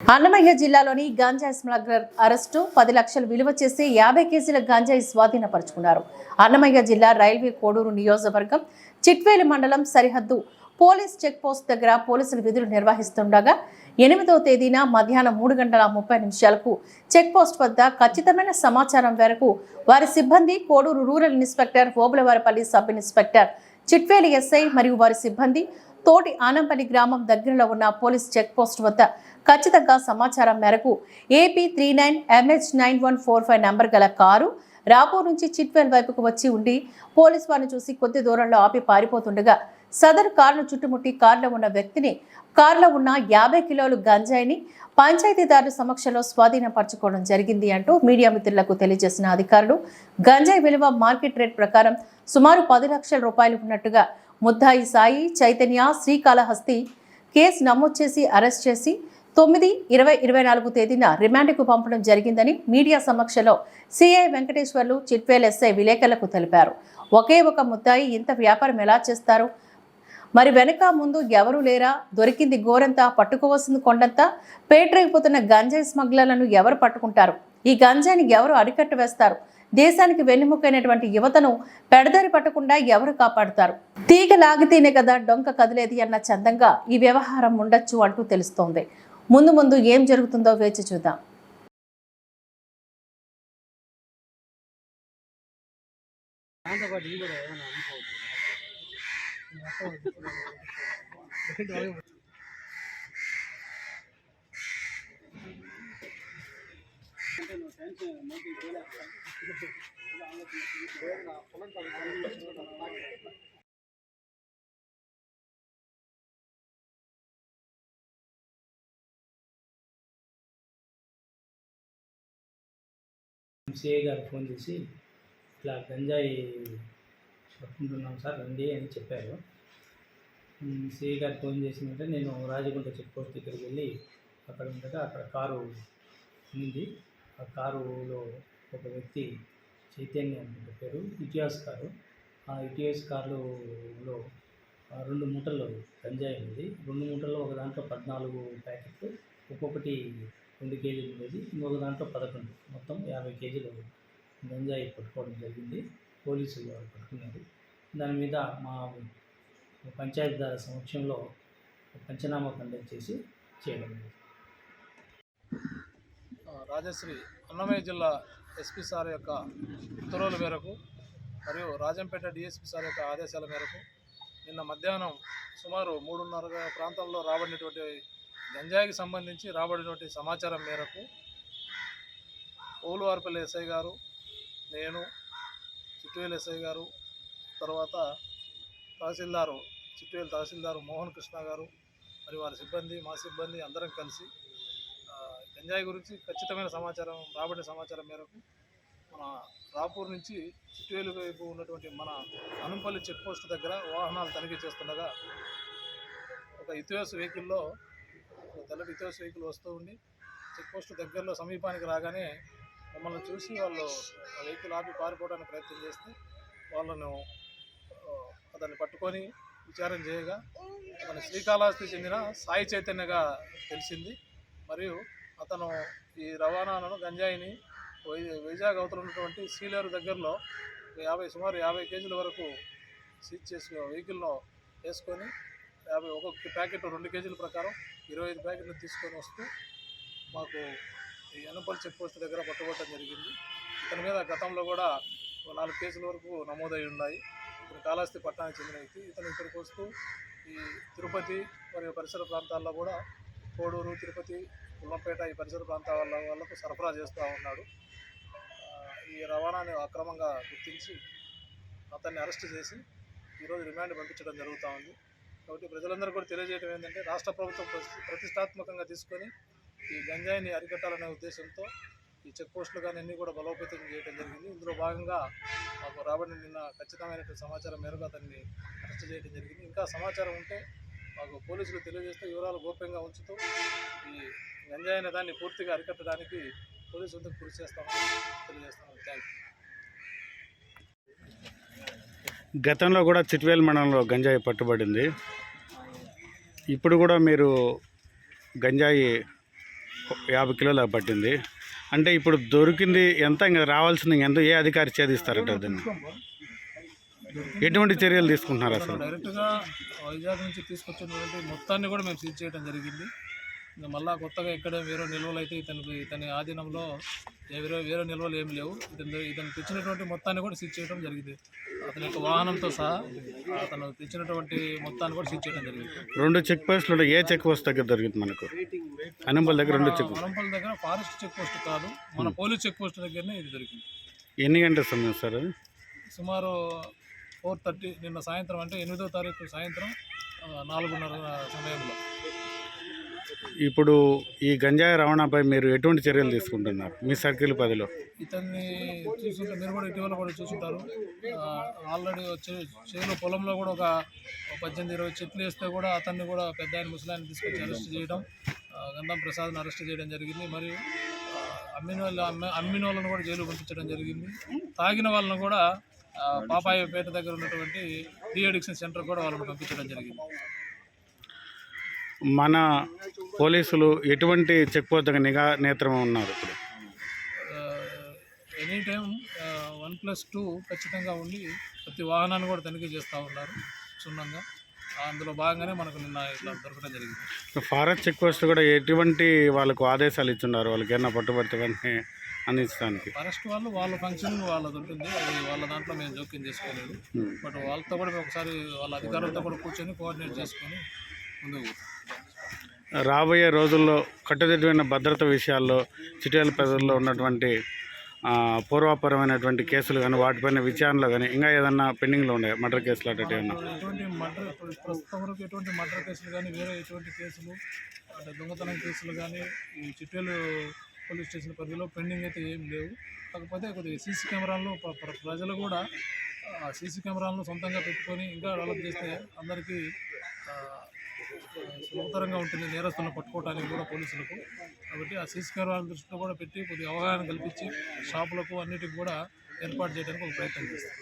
అన్నమయ్య జిల్లాలోని గాంజాయి smuggler arrest పది లక్షలు విలువ చేసి యాభై కేజీల గాంజాయి స్వాధీనపరుచుకున్నారు. అన్నమయ్య జిల్లా రైల్వే కోడూరు నియోజకవర్గం చిట్వేలి మండలం సరిహద్దు పోలీస్ చెక్పోస్ట్ దగ్గర పోలీసులు విధులు నిర్వహిస్తుండగా ఎనిమిదవ తేదీన మధ్యాహ్నం మూడు గంటల ముప్పై నిమిషాలకు చెక్పోస్ట్ వద్ద ఖచ్చితమైన సమాచారం మేరకు వారి సిబ్బంది Koduru rural inspector Obulavaripalli sub inspector Chitveli SI మరియు వారి సిబ్బంది తోటి ఆనంపల్లి గ్రామం దగ్గరలో ఉన్న పోలీస్ చెక్పోస్ట్ వద్ద ఖచ్చితంగా సమాచారం మేరకు AP three nine MH nine one four five number గల కారు రాపూర్ నుంచి చిట్వేల్ వైపుకు వచ్చి ఉండి పోలీస్ వారిని చూసి కొద్ది దూరంలో ఆపి పారిపోతుండగా సదరు కారును చుట్టుముట్టి కారులో ఉన్న వ్యక్తిని కారులో ఉన్న యాభై కిలోలు గంజాయిని పంచాయతీదారుల సమక్షంలో స్వాధీనపరచుకోవడం జరిగింది అంటూ మీడియా మిత్రులకు తెలియజేసిన అధికారులు గంజాయి విలువ మార్కెట్ రేట్ ప్రకారం సుమారు పది లక్షల రూపాయలు ఉన్నట్టుగా ముద్దాయి సాయి చైతన్య శ్రీకాళహస్తి కేసు నమోదు చేసి అరెస్ట్ చేసి తొమ్మిది ఇరవై ఇరవై నాలుగు తేదీన రిమాండ్కు పంపడం జరిగిందని మీడియా సమక్షంలో సిఐ వెంకటేశ్వర్లు చిట్వేల్ ఎస్ఐ విలేకరులకు తెలిపారు. ఒకే ఒక ముద్దాయి ఇంత వ్యాపారం ఎలా చేస్తారు? మరి వెనక ముందు ఎవరు లేరా? దొరికింది గోరంతా పట్టుకోవాల్సింది కొండంతా పేటరైపోతున్న గంజాయి స్మగ్లర్లను ఎవరు పట్టుకుంటారు? ఈ గంజాయిని ఎవరు అరికట్ట వేస్తారు? దేశానికి వెన్నెముకైనటువంటి యువతను పెడదారి పట్టకుండా ఎవరు కాపాడుతారు? తీగ లాగితేనే కదా డొంక కదిలేది అన్న చందంగా ఈ వ్యవహారం ఉండొచ్చు అంటూ తెలుస్తోంది. ముందు ముందు ఏం జరుగుతుందో వేచి చూద్దాం. దాంతోపాటు ఎంసీఏ గారు ఫోన్ చేసి ఇట్లా గంజాయి పట్టుకుంటున్నాం సార్ రండి అని చెప్పారు. సిఐ గారు ఫోన్ చేసిందంటే నేను రాజగుంట చెక్ పోస్ట్ దగ్గరికి వెళ్ళి అక్కడ ఉండగా అక్కడ కారు ఉంది. ఆ కారులో ఒక వ్యక్తి చైతన్య అనుకుంటే పేరు ఇటియాస్ కారు. ఆ ఇటియాస్ కారులో రెండు మూటల్లో గంజాయి ఉంది. రెండు మూటల్లో ఒక దాంట్లో పద్నాలుగు ప్యాకెట్లు ఒక్కొక్కటి రెండు కేజీలు ఉండేది. ఇంకొక దాంట్లో పదకొండు. మొత్తం యాభై కేజీలు గంజాయి పట్టుకోవడం జరిగింది. పోలీసులు వారు పట్టుకున్నారు. దాని మీద మా పంచాయతీదారు సమక్షంలో పంచనామా కండక్ట్ చేసి చేయడం రాజశ్రీ అన్నమయ్య జిల్లా ఎస్పీ సార్ యొక్క ఉత్తర్వుల మేరకు మరియు రాజంపేట డిఎస్పీ సార్ యొక్క ఆదేశాల మేరకు నిన్న మధ్యాహ్నం సుమారు మూడున్నర ప్రాంతంలో రాబడినటువంటి గంజాయికి సంబంధించి రాబడినటువంటి సమాచారం మేరకు ఓలువార్పల్లి ఎస్ఐ గారు నేను చిట్టువేలు ఎస్ఐ గారు తర్వాత తహసీల్దారు చిట్టువేలు తహసీల్దారు మోహన్ కృష్ణ గారు మరి వారి సిబ్బంది మా సిబ్బంది అందరం కలిసి గంజాయి గురించి ఖచ్చితమైన సమాచారం రాబడిన సమాచారం మేరకు మన రాపూర్ నుంచి చిట్టువేలు వైపు ఉన్నటువంటి మన అనుపల్లి చెక్పోస్ట్ దగ్గర వాహనాలు తనిఖీ చేస్తుండగా ఒక ఇథియోస్ వెహికల్లో తెల్లటి ఇతర వెహికల్ వస్తూ ఉండి చెక్ పోస్ట్ దగ్గరలో సమీపానికి రాగానే మమ్మల్ని చూసి వాళ్ళు ఆ వెహికల్ ఆపి పారిపోవడానికి ప్రయత్నం చేస్తే వాళ్ళను అతన్ని పట్టుకొని విచారం చేయగా అతను శ్రీకాళహస్తి చెందిన సాయి చైతన్యగా తెలిసింది. మరియు అతను ఈ రవాణాను గంజాయిని వైజాగ్ అవతల ఉన్నటువంటి సీలేరు దగ్గరలో యాభై సుమారు యాభై కేజీల వరకు సీజ్ చేసి వెహికల్లో వేసుకొని యాభై ఒక్కొక్క ప్యాకెట్ రెండు కేజీల ప్రకారం ఇరవై ఐదు ప్యాకెట్లు తీసుకొని వస్తూ మాకు ఈ ఎన్నపల్లి చెక్ పోస్ట్ దగ్గర పట్టుకోవడం జరిగింది. ఇతని మీద గతంలో కూడా నాలుగు కేసుల వరకు నమోదై ఉన్నాయి. ఇతను కాళహస్తి పట్టణానికి చెందిన వ్యక్తి. ఇతను ఇక్కడికి వస్తూ ఈ తిరుపతి మరియు పరిసర ప్రాంతాల్లో కూడా కోడూరు తిరుపతి ఉల్లంపేట ఈ పరిసర ప్రాంతాల వాళ్ళకు సరఫరా చేస్తూ ఉన్నాడు. ఈ రవాణాని అక్రమంగా గుర్తించి అతన్ని అరెస్ట్ చేసి ఈరోజు రిమాండ్ పంపించడం జరుగుతూ ఉంది. కాబట్టి ప్రజలందరూ కూడా తెలియజేయడం ఏంటంటే రాష్ట్ర ప్రభుత్వం ప్రతి- ప్రతిష్టాత్మకంగా తీసుకొని ఈ గంజాయిని అరికట్టాలనే ఉద్దేశంతో ఈ చెక్ పోస్టులు కానీ అన్నీ కూడా బలోపేతం చేయడం జరిగింది. ఇందులో భాగంగా మాకు రాబడిన నిన్న ఖచ్చితమైనటువంటి సమాచారం మేరకు అతన్ని అరెస్ట్ చేయడం జరిగింది. ఇంకా సమాచారం ఉంటే మాకు పోలీసులు తెలియజేస్తే వివరాలు గోప్యంగా ఉంచుతూ ఈ గంజాయిన అనే దాన్ని పూర్తిగా అరికట్టడానికి పోలీసు వద్దకు కృషి చేస్తామని తెలియజేస్తాము థ్యాంక్ యూ గతంలో కూడా చిట్వేల్ మండలంలో గంజాయి పట్టుబడింది. ఇప్పుడు కూడా మీరు గంజాయి యాభై కిలోలు పట్టింది. అంటే ఇప్పుడు దొరికింది ఎంత? ఇంకా రావాల్సింది ఎంత? ఏ అధికారి ఛేదిస్తారట దీన్ని? ఎటువంటి చర్యలు తీసుకుంటున్నారు అసలు? డైరెక్ట్గా వైజాగ్ నుంచి తీసుకొచ్చినటువంటి మొత్తాన్ని కూడా మేము సీజ్ చేయడం జరిగింది. ఇంకా మళ్ళీ కొత్తగా ఎక్కడ వేరే నిల్వలు అయితే ఇతనికి ఇతని ఆధీనంలో వేరే వేరే నిల్వలు ఏమి లేవు. ఇతను ఇతను తెచ్చినటువంటి మొత్తాన్ని కూడా సీజ్ చేయడం జరిగింది. అతని యొక్క వాహనంతో సహా అతను తెచ్చినటువంటి మొత్తాన్ని కూడా సీజ్ చేయడం జరిగింది. రెండు చెక్ పోస్టులు. ఏ చెక్ పోస్ట్ దగ్గర దొరికింది మనకు? అనంబల్ దగ్గర రెండు చెక్ వనంపల్లి దగ్గర ఫారెస్ట్ చెక్ పోస్ట్ కాదు. మన పోలీస్ చెక్ పోస్ట్ దగ్గరనే ఇది దొరికింది ఎన్ని గంటల సమయం సార్ అది? సుమారు ఫోర్ థర్టీ నిన్న సాయంత్రం అంటే ఎనిమిదో తారీఖు సాయంత్రం నాలుగున్నర సమయంలో. ఇప్పుడు ఈ గంజాయి రవాణాపై మీరు ఎటువంటి చర్యలు తీసుకుంటున్నారు? మీ సర్కిల్ పదిలో ఇతన్ని చూసుకుంటే మీరు కూడా ఇటీవల కూడా చూసుంటారు. ఆల్రెడీ వచ్చే చేను పొలంలో కూడా ఒక పద్దెనిమిది ఇరవై చెట్లు వేస్తే కూడా అతన్ని కూడా పెద్ద ఆయన ముసలాన్ని తీసుకొచ్చి అరెస్ట్ చేయడం గంధం ప్రసాద్ని అరెస్ట్ చేయడం జరిగింది. మరియు అమ్మిన వాళ్ళు అమ్మిన వాళ్ళను కూడా జైలు పంపించడం జరిగింది. తాగిన వాళ్ళను కూడా పాపాయపేట దగ్గర ఉన్నటువంటి డీ అడిక్షన్ సెంటర్ కూడా వాళ్ళని పంపించడం జరిగింది. మన పోలీసులు ఎటువంటి చెక్ దగ్గర నిఘా నేత్రం ఉన్నారు ఇప్పుడు? Any time one plus two ఖచ్చితంగా ఉండి ప్రతి వాహనాన్ని కూడా తనిఖీ చేస్తూ ఉన్నారు క్షుణ్ణంగా. అందులో భాగంగానే మనకు నిన్న ఇట్లా దొరకడం జరిగింది. ఫారెస్ట్ చెక్ పోస్ట్ కూడా ఎటువంటి వాళ్ళకు ఆదేశాలు ఇచ్చున్నారు? వాళ్ళకి ఏమన్నా పట్టుబడితే వెంటనే అందించడానికి? ఫరెస్ట్ వాళ్ళు వాళ్ళ ఫంక్షన్ వాళ్ళది ఉంటుంది అది వాళ్ళ దాంట్లో మేము జోక్యం చేసుకోలేదు Hmm. బట్ వాళ్ళతో కూడా ఒకసారి వాళ్ళ అధికారులతో కూడా కూర్చొని కోఆర్డినేట్ చేసుకొని. రాబోయే రోజుల్లో కట్టుదిట్టమైన భద్రత విషయాల్లో చిటియాల ప్రజల్లో ఉన్నటువంటి పూర్వపరమైనటువంటి కేసులు కానీ వాటిపైన విచారణలో కానీ ఇంకా ఏదన్నా పెండింగ్లో ఉన్నాయి? మర్డర్ కేసులు అటు ఏమన్నా? ప్రస్తుతం వరకు ఎటువంటి మర్డర్ కేసులు కానీ వేరే ఎటువంటి కేసులు దొంగతనం కేసులు కానీ ఈ చిట్టేలు పోలీస్ స్టేషన్ పరిధిలో పెండింగ్ అయితే ఏం లేవు. కాకపోతే కొద్దిగా సీసీ కెమెరాలను ప్రజలు కూడా సీసీ కెమెరాలను సొంతంగా పెట్టుకొని ఇంకా డెవలప్ చేస్తే అందరికీ సులభతరంగా ఉంటుంది నేరస్తులను పట్టుకోవడానికి కూడా పోలీసులకు. కాబట్టి ఆ సీసీ కెమెరాల దృష్టిలో కూడా పెట్టి కొద్దిగా అవగాహన కల్పించి షాపులకు అన్నిటికి కూడా ఏర్పాటు చేయడానికి ఒక ప్రయత్నం చేస్తాం.